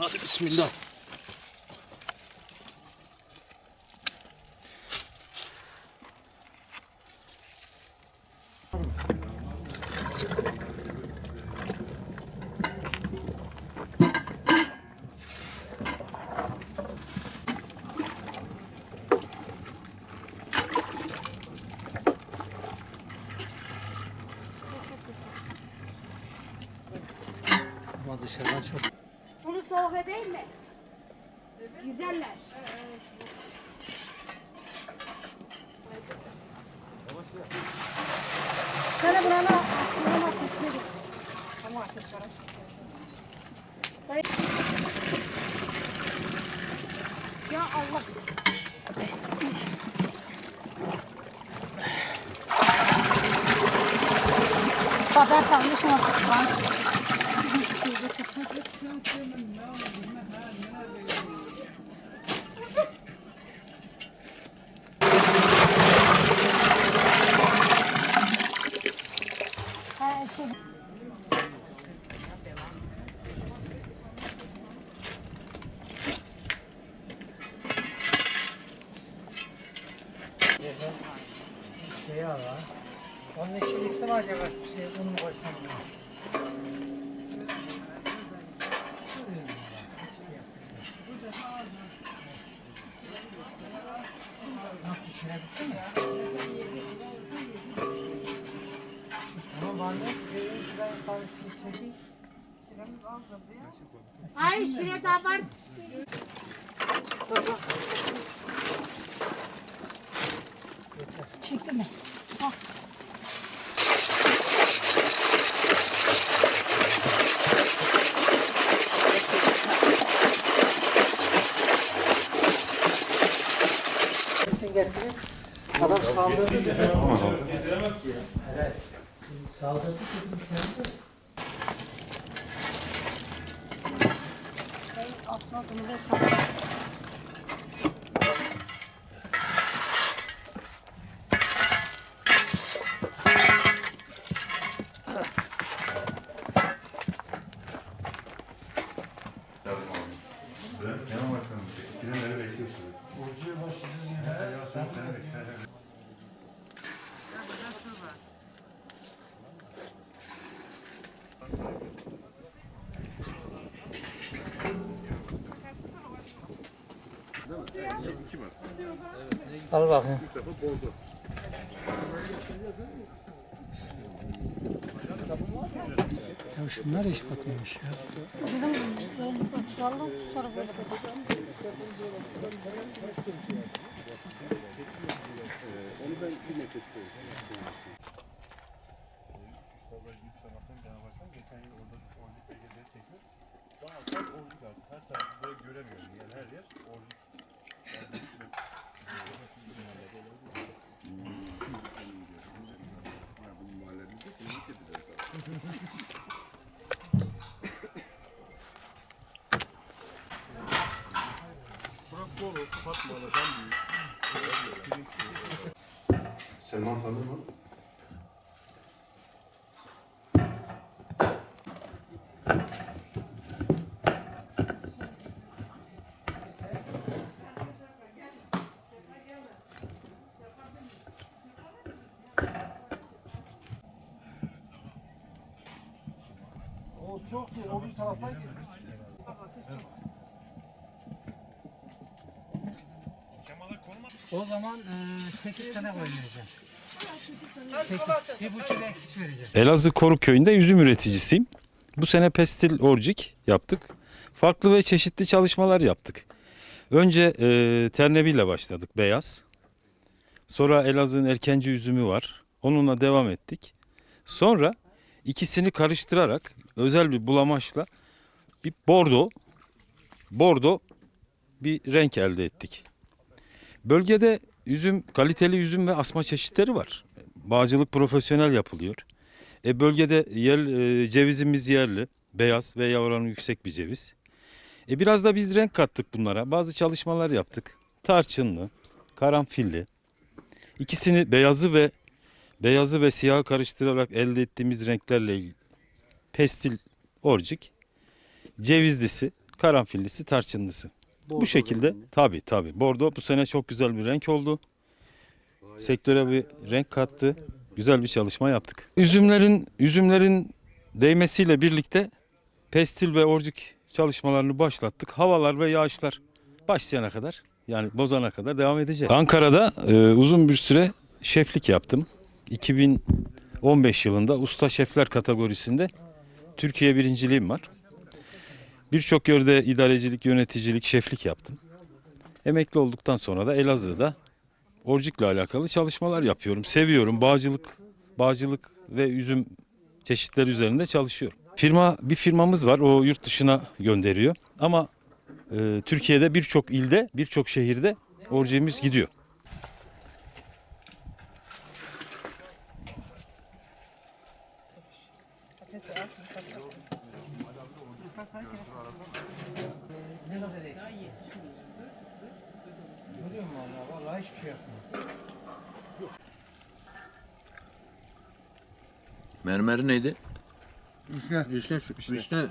Hadi bismillah. Ama dışarıdan çok soğuk değil mi? Güzeller. Sana buranı buranı ateşledim. Ama ateş var Ya Allah. Baba salmış mı? Her şey Şey var. Ben de şey çekeyim. Hayır şire daha var. Kesin getirin. Adam saldırdı dedi. Evet. Saldırdı dedim sen de. Atma bunu da Kenan Al bakayım. Ya şunlar iş batıyormuş ya. böyle açalım sonra böyle açalım. Geçen yıl orada orijik belgeleri çekmiş. Daha tam orijik artık. Her tarafı böyle göremiyorum. Yani her yer orijik. Selman tanır mı? O çok değil. O bir taraftan girmiş. O zaman e, 8 tane oynayacağım. Elazığ Koruk Köyü'nde üzüm üreticisiyim. Bu sene pestil orcik yaptık. Farklı ve çeşitli çalışmalar yaptık. Önce e, ternebiyle başladık beyaz. Sonra Elazığ'ın erkenci üzümü var. Onunla devam ettik. Sonra ikisini karıştırarak özel bir bulamaçla bir bordo bordo bir renk elde ettik. Bölgede üzüm, kaliteli üzüm ve asma çeşitleri var. Bağcılık profesyonel yapılıyor. E bölgede yer, e, cevizimiz yerli, beyaz ve oranı yüksek bir ceviz. E biraz da biz renk kattık bunlara. Bazı çalışmalar yaptık. Tarçınlı, karanfilli. İkisini beyazı ve beyazı ve siyahı karıştırarak elde ettiğimiz renklerle ilgili pestil orcik, cevizlisi, karanfillisi, tarçınlısı. bu şekilde tabi tabi. Bordo bu sene çok güzel bir renk oldu. Sektöre bir renk kattı. Güzel bir çalışma yaptık. Üzümlerin üzümlerin değmesiyle birlikte pestil ve orcik çalışmalarını başlattık. Havalar ve yağışlar başlayana kadar yani bozana kadar devam edeceğiz. Ankara'da e, uzun bir süre şeflik yaptım. 2015 yılında usta şefler kategorisinde Türkiye birinciliğim var. Birçok yerde idarecilik, yöneticilik, şeflik yaptım. Emekli olduktan sonra da Elazığ'da orcikle alakalı çalışmalar yapıyorum. Seviyorum. Bağcılık, bağcılık ve üzüm çeşitleri üzerinde çalışıyorum. Firma bir firmamız var. O yurt dışına gönderiyor. Ama e, Türkiye'de birçok ilde, birçok şehirde orcimiz gidiyor. Görüyor musun valla? Vallahi hiçbir şey yapmıyor. Mermeri neydi? Vişne. Vişne şu. Vişne.